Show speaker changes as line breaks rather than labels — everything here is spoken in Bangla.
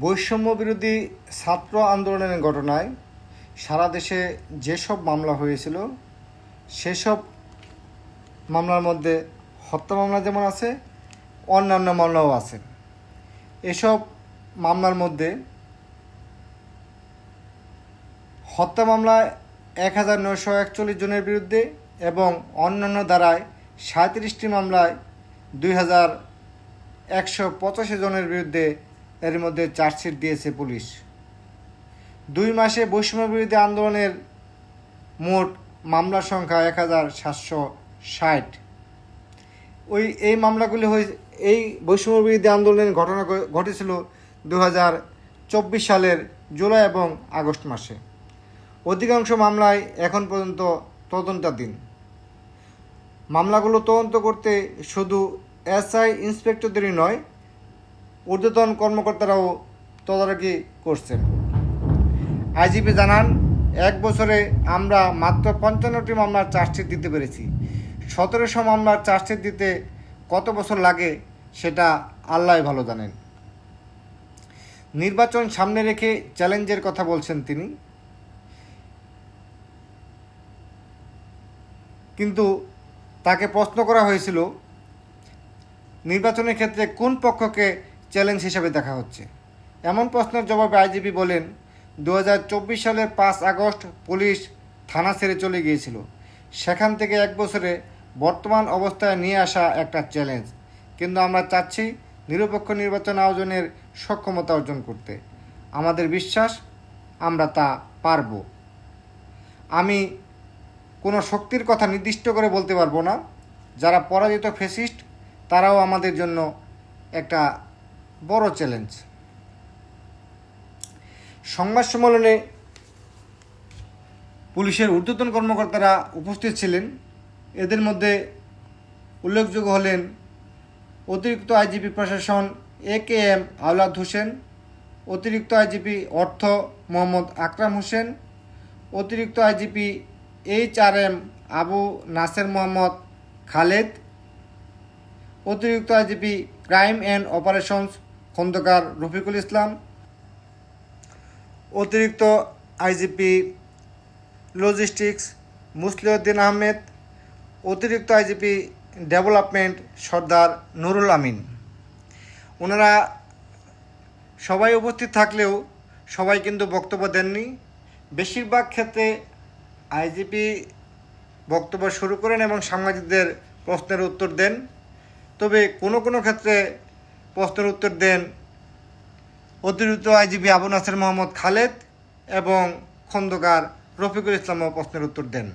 বৈষম্য বিরোধী ছাত্র আন্দোলনের ঘটনায় সারা দেশে যেসব মামলা হয়েছিল, সেসব মামলার মধ্যে হত্যা মামলা যেমন আছে, অন্যান্য মামলাও আছে। এসব মামলার মধ্যে হত্যা মামলায় এক হাজার নয়শো একচল্লিশ জনের বিরুদ্ধে এবং অন্যান্য ধারায় সাঁত্রিশটি মামলায় দুই হাজার একশো পঁচাশি জনের বিরুদ্ধে এর মধ্যে চার্জশিট দিয়েছে পুলিশ। দুই মাসে বৈষম্য বিরোধী আন্দোলনের মোট মামলার সংখ্যা এক হাজার সাতশো ষাট। ওই, এই মামলাগুলি হয়ে এই বৈষম্য বিরোধী আন্দোলনের ঘটনা ঘটেছিল দু হাজার চব্বিশ সালের জুলাই এবং আগস্ট মাসে। অধিকাংশ মামলায় এখন পর্যন্ত তদন্তাধীন। মামলাগুলো তদন্ত করতে শুধু এসআই ইন্সপেক্টরদেরই নয় ঊর্ধ্বতন কর্মকর্তারাও তদারকি করছেন। আইজিপি জানান, এক বছরে আমরা মাত্র পঞ্চান্নটি মামলার চার্জশিট দিতে পেরেছি। সতেরোশো মামলার চার্জশিট দিতে কত বছর লাগে সেটা আল্লাহ ভালো জানেন। নির্বাচন সামনে রেখে চ্যালেঞ্জের কথা বলছেন তিনি। কিন্তু তাকে প্রশ্ন করা হয়েছিল, নির্বাচনের ক্ষেত্রে কোন পক্ষকে চ্যালেঞ্জ হিসাবে দেখা হচ্ছে। এমন প্রশ্নের জবাবে আইজিপি বলেন দু হাজার চব্বিশ সালের পাঁচ আগস্ট পুলিশ থানা ছেড়ে চলে গিয়েছিল। সেখান থেকে এক বছরে বর্তমান অবস্থায় নিয়ে আসা একটা চ্যালেঞ্জ। কিন্তু আমরা চাচ্ছি নিরপেক্ষ নির্বাচন আয়োজনের সক্ষমতা অর্জন করতে। আমাদের বিশ্বাস, আমরা তা পারব। আমি কোনো শক্তির কথা নির্দিষ্ট করে বলতে পারব না। যারা পরাজিত ফেসিস্ট তারাও আমাদের জন্য একটা বড় চ্যালেঞ্জ। সংবাদ সম্মেলনে পুলিশের ঊর্ধ্বতন কর্মকর্তারা উপস্থিত ছিলেন। এদের মধ্যে উল্লেখযোগ্য হলেন অতিরিক্ত আইজিপি প্রশাসন এ কে এম আওলাদ হোসেন, অতিরিক্ত আইজিপি অর্থ মোহাম্মদ আকরাম হোসেন, অতিরিক্ত IGP H R M Abu Naser Mohammad Khaled, অতিরিক্ত IGP crime and operations Khandaker Rafiqul Islam, অতিরিক্ত আইজিপি লজিস্টিক্স মুসলিউদ্দিন আহমেদ, অতিরিক্ত আইজিপি ডেভেলপমেন্ট সর্দার নুরুল আমিন। ওনারা সবাই উপস্থিত থাকলেও সবাই কিন্তু বক্তব্য দেননি। বেশিরভাগ ক্ষেত্রে আইজিপি বক্তব্য শুরু করেন এবং সাংবাদিকদের প্রশ্নের উত্তর দেন। তবে কোনো কোনো ক্ষেত্রে প্রশ্নের উত্তর দেন অতিরিক্ত আইজিপি আবু নাসের মোহাম্মদ খালেদ এবং খন্দকার রফিকুল ইসলামও প্রশ্নের উত্তর দেন।